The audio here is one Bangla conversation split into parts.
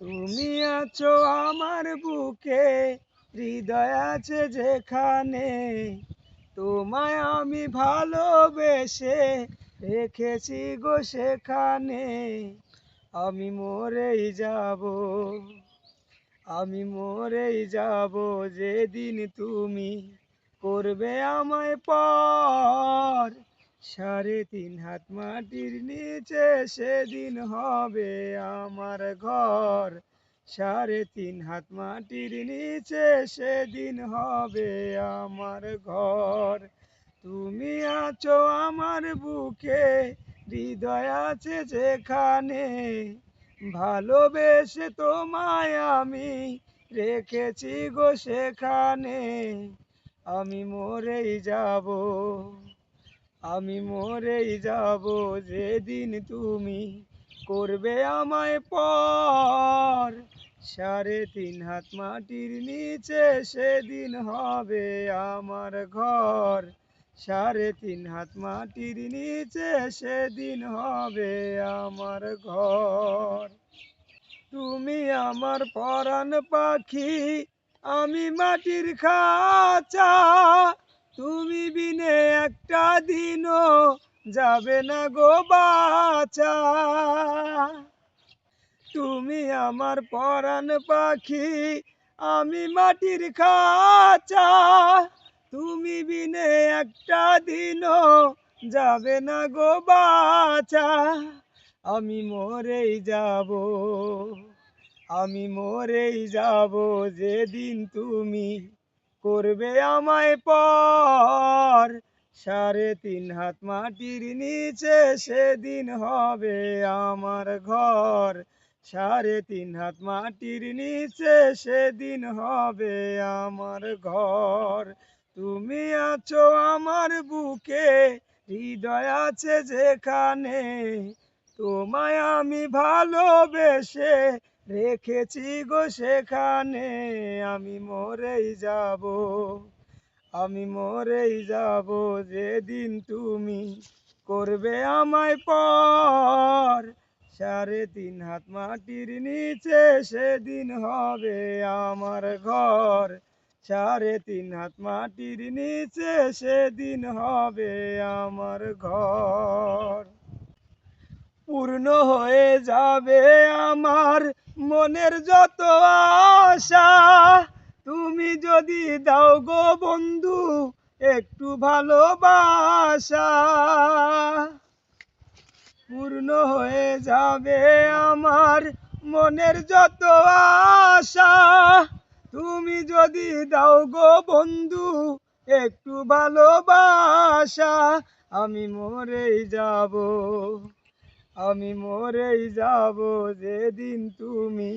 তুমি আছো আমার বুকে, হৃদয় আছে যেখানে। তোমায় আমি ভালোবেসে রেখেছি গো সেখানে। আমি মরেই যাব, আমি মরেই যাব যেদিন তুমি করবে আমায় পর সাড়ে তিন হাত মাটির নিচে সেদিন হবে আমার ঘর। সাড়ে তিন হাত মাটির নিচে সেদিন হবে আমার ঘর। তুমি আছো আমার বুকে, হৃদয় আছে যেখানে। ভালোবেসে তোমায় আমি রেখেছি গো সেখানে। আমি মরেই যাব। আমি মরেই যাব যেদিন তুমি করবে আমায় পর। সাড়ে তিন হাত মাটির নিচে সেদিন হবে আমার ঘর। সাড়ে তিন হাত মাটির নিচে সেদিন হবে আমার ঘর। তুমি আমার পরাণ পাখি, আমি মাটির খাঁচা তুমি বিনে একটা দিনও যাবে না গো বাচা তুমি আমার পরাণ পাখি, আমি মাটির খাঁচা। তুমি বিনে একটা দিনও যাবে না গো বাচা আমি মরেই যাব, আমি মরেই যাব যেদিন তুমি করবে আমায় পর। সাড়ে তিন হাত মাটির নিচে সেদিন হবে আমার ঘর। সাড়ে তিন হাত মাটির নিচে সেদিন হবে আমার ঘর। তুমি আছো আমার বুকে, হৃদয় আছে যেখানে। তোমায় আমি ভালোবেসে রেখেছি গো সেখানে, আমি মরেই যাব, আমি মরেই যাব, যেদিন তুমি করবে আমায় পর। সাড়ে তিন হাত মাটির নিচে সেদিন হবে আমার ঘর। সাড়ে তিন হাত মাটির নিচে সেদিন হবে আমার ঘর। পূর্ণ হয়ে যাবে আমার মনের যত আশা, তুমি যদি দাও গো বন্ধু, একটু ভালোবাসা। পূর্ণ হয়ে যাবে আমার মনের যত আশা, তুমি যদি দাও গো বন্ধু, একটু ভালোবাসা, আমি মরেই যাব। আমি মরেই যাব যেদিন তুমি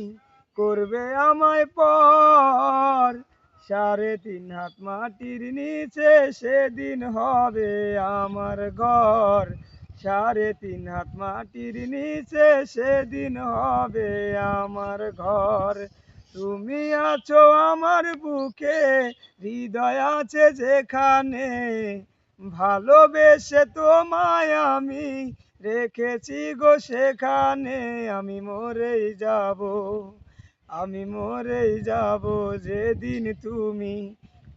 করবে আমায় পর। সাড়ে তিন হাত মাটির নিচে সেদিন হবে আমার ঘর। সাড়ে তিন হাত মাটির নিচে সেদিন হবে আমার ঘর। তুমি আছো আমার বুকে, হৃদয় আছে যেখানে। ভালোবেসে তোমায় আমি রেখেছি গো সেখানে, আমি মরেই যাব, আমি মরেই যাব যেদিন তুমি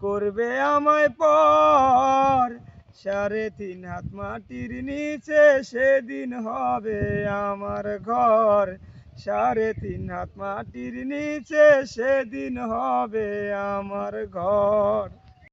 করবে আমায় পর। সাড়ে তিন হাত মাটির নিচে সেদিন হবে আমার ঘর। সাড়ে তিন হাত মাটির নিচে সেদিন হবে আমার ঘর।